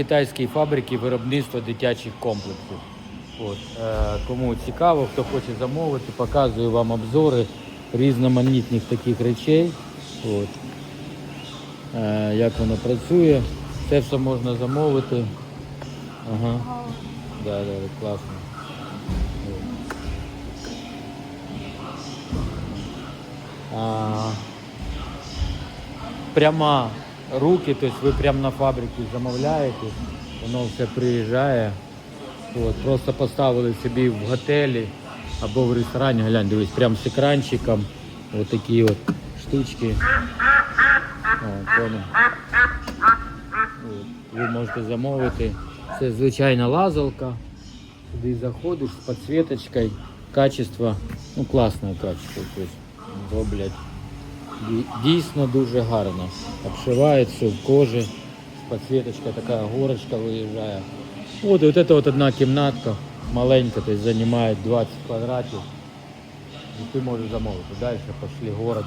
китайській фабрики виробництва дитячих комплексів. От, е, кому цікаво, хто хоче замовити, показую вам обзори різноманітних таких речей. От. Е, як воно працює. Це все можна замовити. Ага. Да, да, класно. А, пряма руки, тобто ви прямо на фабриці замовляєте, воно все приїжджає. От, просто поставили собі в готелі або в ресторані, глянь, дивись, прямо з екранчиком. Ось такі от штучки. О. От, ви можете замовити. Це звичайна лазалка. Туди заходиш з підсвіточкою. Качество, ну класне качество. Тобто, Дій- дійсно дуже гарно. Обшивається в кожі. Подсветочка така горочка виїжджає. От, і от це от одна кімнатка маленька, тобто займає 20 квадратів. І ти можеш замовити. Далі пішли город.